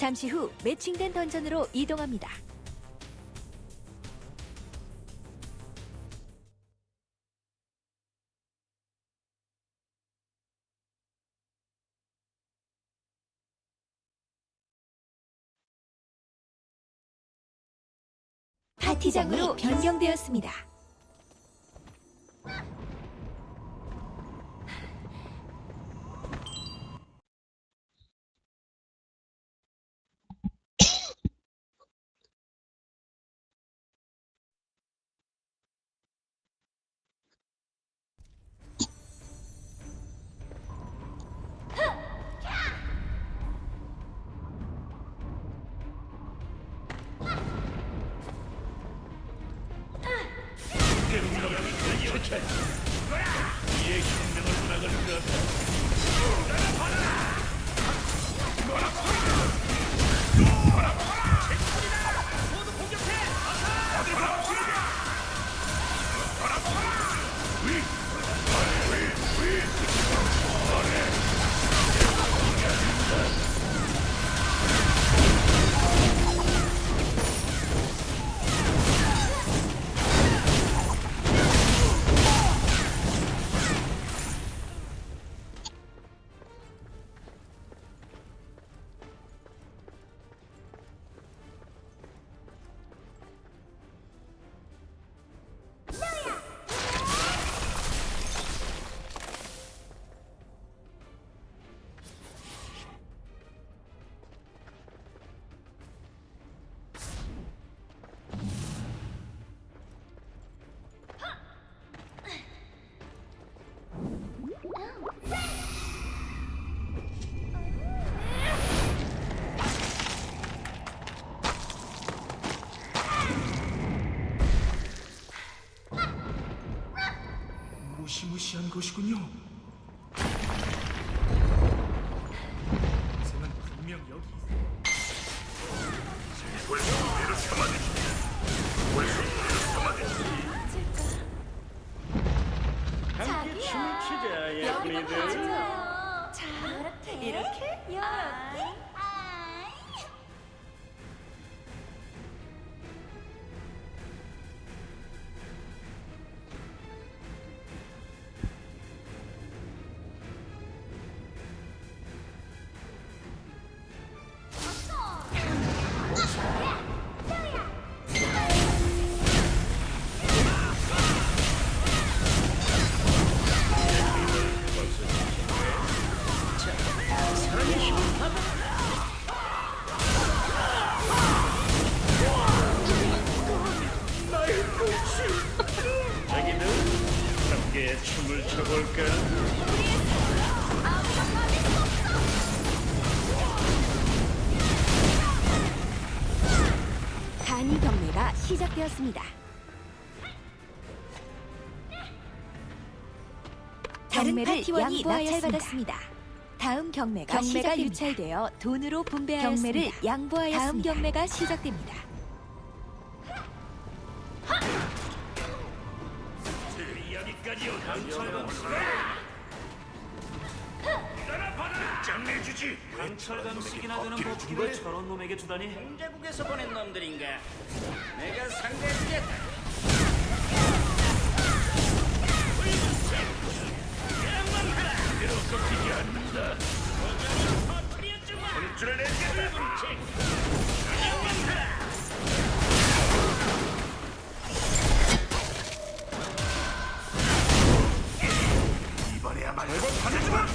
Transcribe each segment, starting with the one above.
잠시 후 매칭된 던전으로 이동합니다. 파티장으로 변경되었습니다. 이의 힘을 막을 것 무시무시한 것이군요. 다른 파티원이 낙찰받았습니다. 다음 경매가, 경매가 유찰되어 돈으로 분배하였습니다. 경매를 양보하였습니다. 다음 경매가 시작됩니다. 끝장내주지 강철감식이나 되는 법기를 저런 놈에게 주다니 공제국에서 보낸 놈들인가? 내가 상대해주겠다. 이번에야말로 받아주마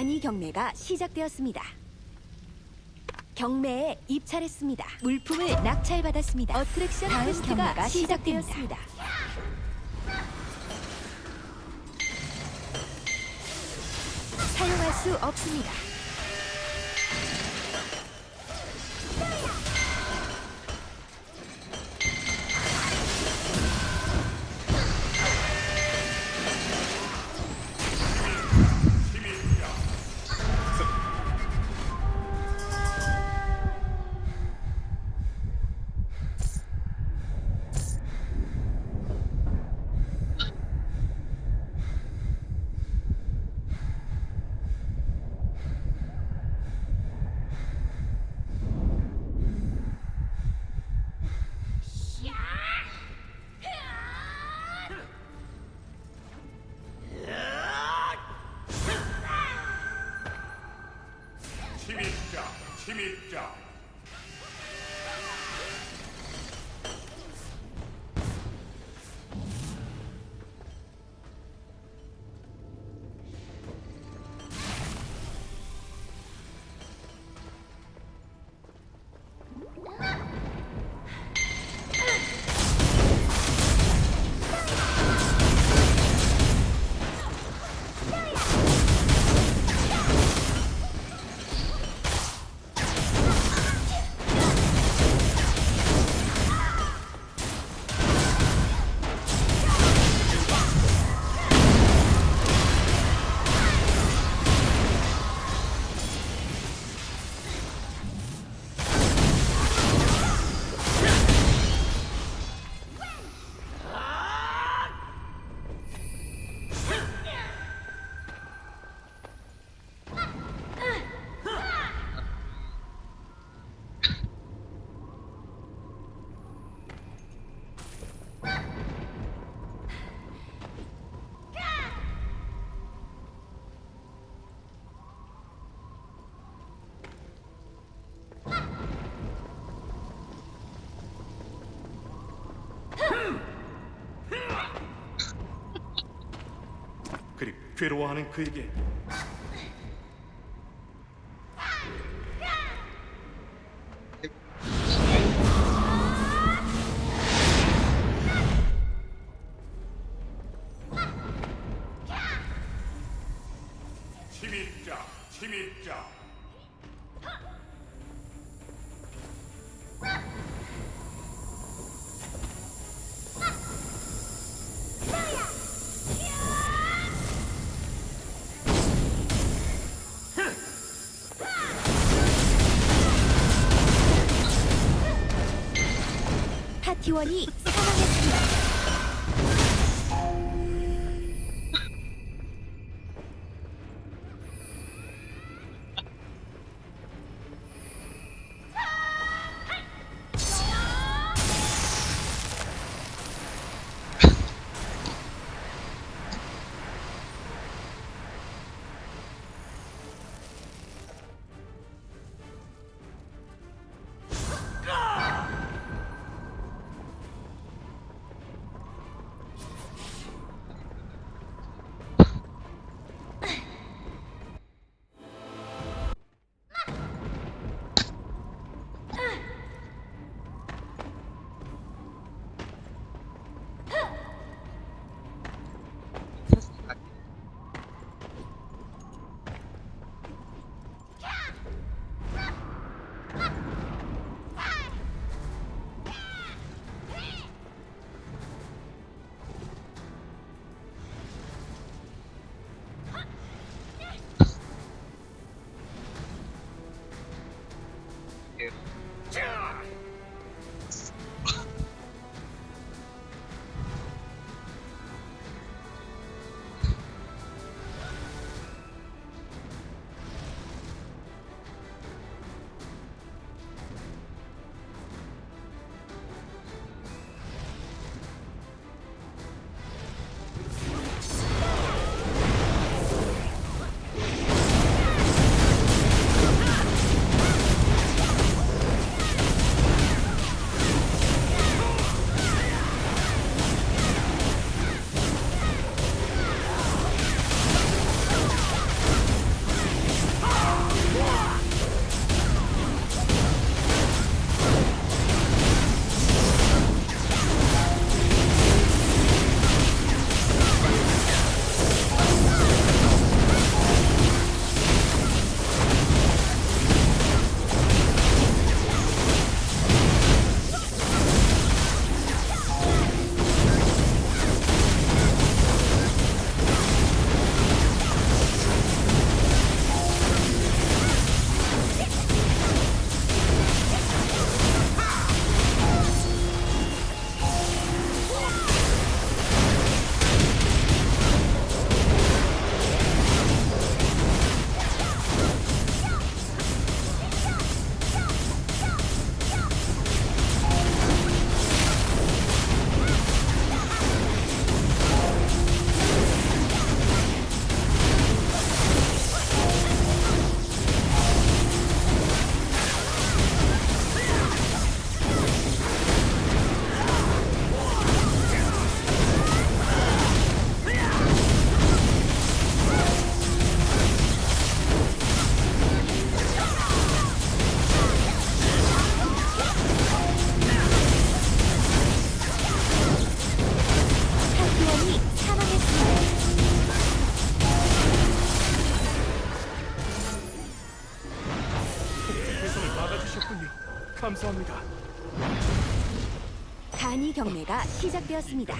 파티 경매가 시작되었습니다. 경매에 입찰했습니다. 물품을 낙찰받았습니다. 어트랙션 다음 경매가 시작되었습니다. 사용할 수 없습니다. 괴로워하는 그에게 파티원이 사망했습니다. 시작되었습니다.